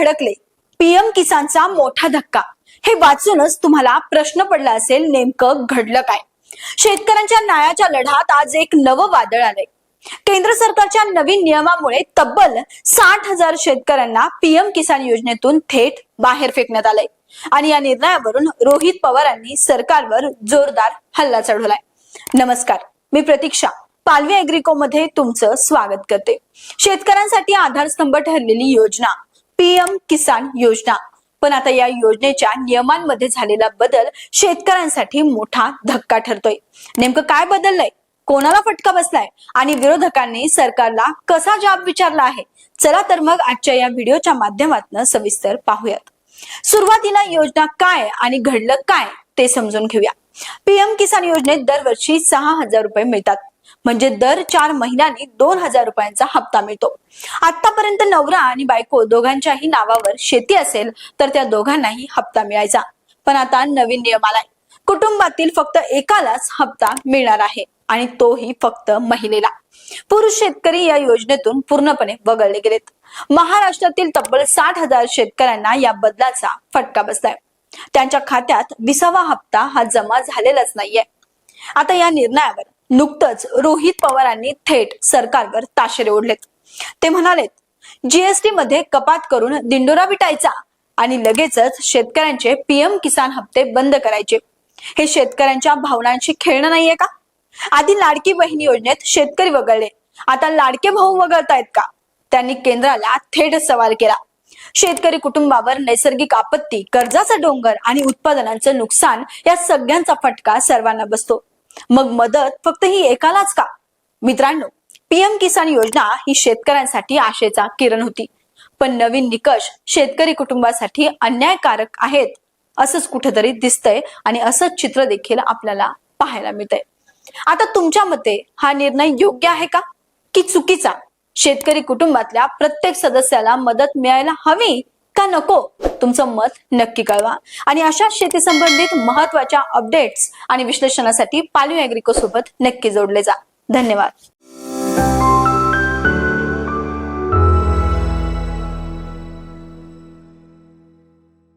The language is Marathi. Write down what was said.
भडकले. पीएम किसानचा मोठा धक्का. हे वाचूनच तुम्हाला प्रश्न पडला असेल नेमकं घडलं काय? शेतकऱ्यांच्या न्यायाच्या लढ्यात आज एक नवं वादळ आलंय. केंद्र सरकारच्या नवीन नियमामुळे तब्बल साठ हजार शेतकऱ्यांना पीएम किसान योजनेतून थेट बाहेर फेकण्यात आलंय. आणि या निर्णयावरून रोहित पवारांनी सरकारवर जोरदार हल्ला चढवलाय. नमस्कार मी प्रतीक्षा. पालवी अॅग्रिको मध्ये तुमचं स्वागत करते. शेतकऱ्यांसाठी आधारस्तंभ ठरलेली योजना पीएम किसान योजना. पण आता या योजनेच्या नियमांमध्ये झालेला बदल शेतकऱ्यांसाठी मोठा धक्का ठरतोय. नेमकं काय बदललंय? कोणाला फटका बसलाय? आणि विरोधकांनी सरकारला कसा जाब विचारला आहे? चला तर मग आजच्या या व्हिडिओच्या माध्यमातून सविस्तर पाहूयात. सुरुवातीला योजना काय आणि घडलं काय ते समजून घेऊया. पीएम किसान योजनेत दरवर्षी सहा हजार रुपये मिळतात. म्हणजे दर चार महिन्यांनी दोन हजार रुपयांचा हप्ता मिळतो. आतापर्यंत नवरा आणि बायको दोघांच्याही नावावर शेती असेल तर त्या दोघांनाही हप्ता मिळायचा. पण आता नवीन नियम आलाय कुटुंबातील फक्त एकालाच हप्ता मिळणार आहे आणि तोही फक्त महिलेला पुरुष शेतकरी या योजनेतून पूर्णपणे वगळले गेलेत. महाराष्ट्रातील तब्बल साठ हजार शेतकऱ्यांना या बदलाचा फटका बसलाय. त्यांच्या खात्यात विसावा हप्ता हा जमा झालेलाच नाहीये. आता या निर्णयावर नुकतंच रोहित पवारांनी थेट सरकारवर ताशेरे ओढलेत. ते म्हणालेत जीएसटी मध्ये कपात करून दिंडोरा विटायचा आणि लगेचच शेतकऱ्यांचे पीएम किसान हप्ते बंद करायचे. हे शेतकऱ्यांच्या भावनांशी खेळणं नाहीये का? आधी लाडकी बहीण योजनेत शेतकरी वगळले. आता लाडके भाऊ वगळतायत का? त्यांनी केंद्राला थेट सवाल केला. शेतकरी कुटुंबावर नैसर्गिक आपत्ती कर्जाचा डोंगर आणि उत्पादनांचं नुकसान या सगळ्यांचा फटका सर्वांना बसतो. मग मदत फक्त ही एकालाच का? मित्रांनो पीएम किसान योजना ही शेतकऱ्यांसाठी आशेचा किरण होती. पण नवीन निकष शेतकरी कुटुंबासाठी अन्यायकारक आहेत असंच कुठेतरी दिसतंय आणि असंच चित्र देखील आपल्याला पाहायला मिळतंय. आता तुमच्या मते हा निर्णय योग्य आहे का? की चुकीचा? शेतकरी कुटुंबातल्या प्रत्येक सदस्याला मदत मिळायला हवी? का नको? तुमचं मत नक्की कळवा. आणि अशा शेती संबंधित महत्त्वाच्या अपडेट्स आणि विश्लेषणासाठी पालवी अॅग्रिको सोबत नक्की जोडले जा. धन्यवाद.